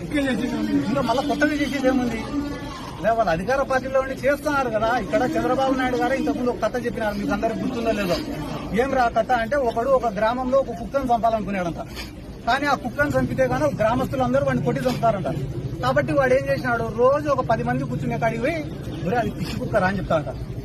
కొత్తగా చేసేది? ఇంకా మళ్ళీ కొత్తగా చేసేది ఏముంది? లే వాళ్ళు అధికార పార్టీలో ఉండి చేస్తున్నారు కదా ఇక్కడ చంద్రబాబు నాయుడు గారు ఇంతకుముందు ఒక కథ చెప్పినారు మీకు అందరికి గుర్తుందో లేదో. ఏం రా కథ అంటే ఒకడు ఒక గ్రామంలో ఒక కుక్కను చంపాలనుకున్నాడంట. కానీ ఆ కుక్కను చంపితే కానీ గ్రామస్తులందరూ వాడిని కొట్టి చంపుతారంట. కాబట్టి వాడు ఏం చేసినాడు? రోజు ఒక పది మంది కూర్చునే కాడికి పోయి అది పిచ్చి కుక్కరా అని చెప్తాడంట.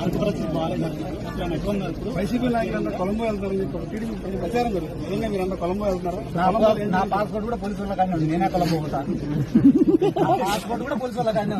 ఆర్థిక పరిస్థితి బాగాలేదు వైసీపీ కొలంబో టీడీపీ ప్రచారం జరుగుతుంది. మీరంతా కొలంబో వెళ్తున్నారా? నా పాస్పోర్ట్ కూడా పోలీసు వాళ్ళ కానీ నేనే కొలంబో పోతా. నా పాస్పోర్ట్ కూడా పోలీసు వాళ్ళ కానీ